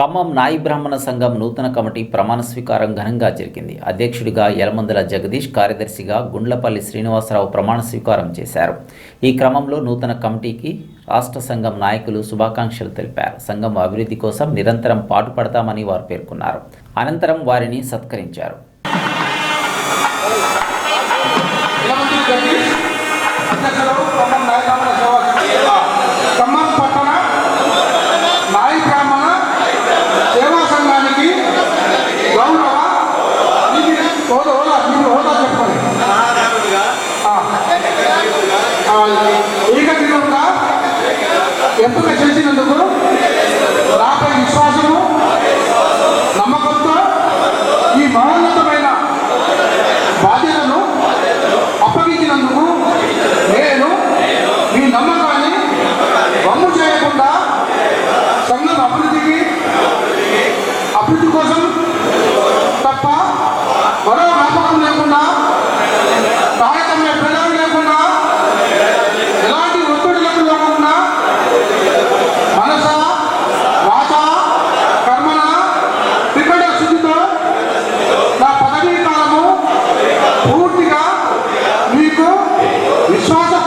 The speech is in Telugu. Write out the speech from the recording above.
ఖమ్మం నాయి బ్రాహ్మణ సంఘం నూతన కమిటీ ప్రమాణ స్వీకారం ఘనంగా జరిగింది. అధ్యక్షుడిగా యలమందల జగదీష్ కార్యదర్శిగా గుండ్లపల్లి శ్రీనివాసరావు ప్రమాణ స్వీకారం చేశారు. ఈ క్రమంలో నూతన కమిటీకి రాష్ట్ర సంఘం నాయకులు శుభాకాంక్షలు తెలిపారు. సంఘం అభివృద్ధి కోసం నిరంతరం పాటుపడతామని వారు పేర్కొన్నారు. అనంతరం వారిని సత్కరించారు. నాపై విశ్వాసము నమ్మకంతో ఈ మహోన్నతమైన బాధ్యతను అప్పగించినందుకు నేను మీ నమ్మకాన్ని వమ్ము చేయకుండా సంఘం అభివృద్ధికి అభివృద్ధి కోసం কিন্তু ವಿಶ್ವಾಸ